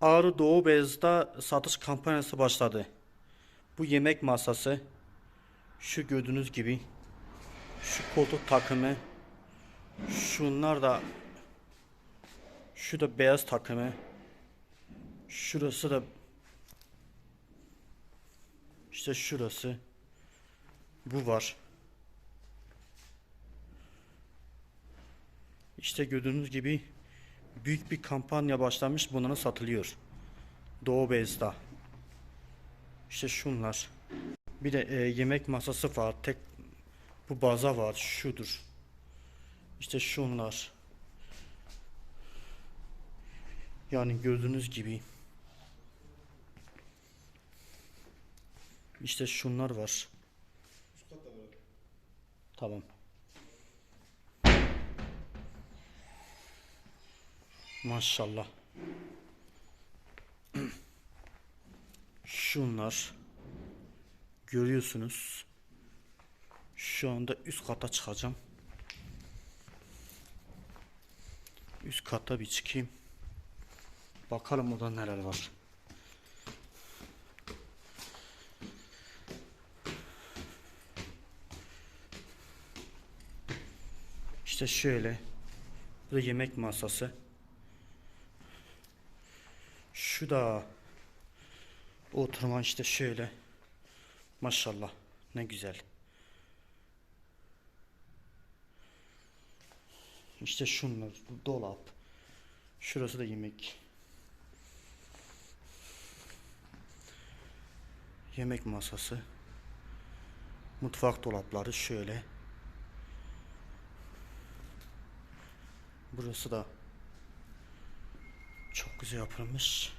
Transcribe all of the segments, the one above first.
Ağrı Doğu Beyazıt'ta satış kampanyası başladı. Bu yemek masası şu gördüğünüz gibi şu koltuk takımı şunlar da şu da beyaz takımı şurası da işte şurası bu var. İşte gördüğünüz gibi büyük bir kampanya başlamış bunlara satılıyor. Doğu Beyaz'da. İşte şunlar. Bir de e, yemek masası var. Tek bu baza var. Şudur. İşte şunlar. Yani gördüğünüz gibi. İşte şunlar var. Tamam. Maşallah. Şunlar görüyorsunuz. Şu anda üst kata çıkacağım. Üst kata bir çıkayım. Bakalım orada neler var. İşte şöyle. Bu da yemek masası. Şu da oturma işte şöyle. Maşallah ne güzel. İşte şunlar dolap. Şurası da yemek. Yemek masası. Mutfak dolapları şöyle. Burası da çok güzel yapılmış.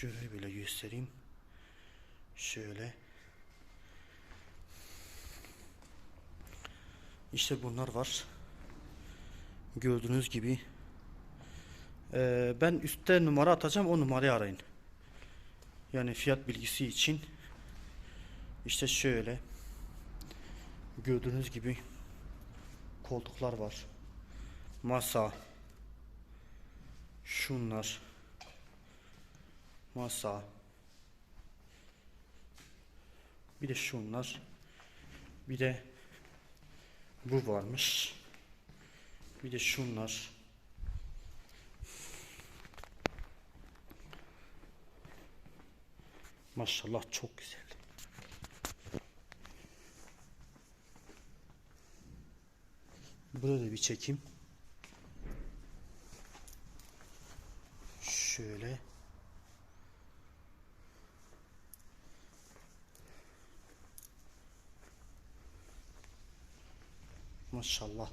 Şöyle bile göstereyim. Şöyle. İşte bunlar var. Gördüğünüz gibi. Ee, ben üstte numara atacağım. O numarayı arayın. Yani fiyat bilgisi için. İşte şöyle. Gördüğünüz gibi koltuklar var. Masa. Şunlar. Masa. Bir de şunlar. Bir de bu varmış. Bir de şunlar. Maşallah çok güzel. Burada bir çekim. Şöyle. Maşallah.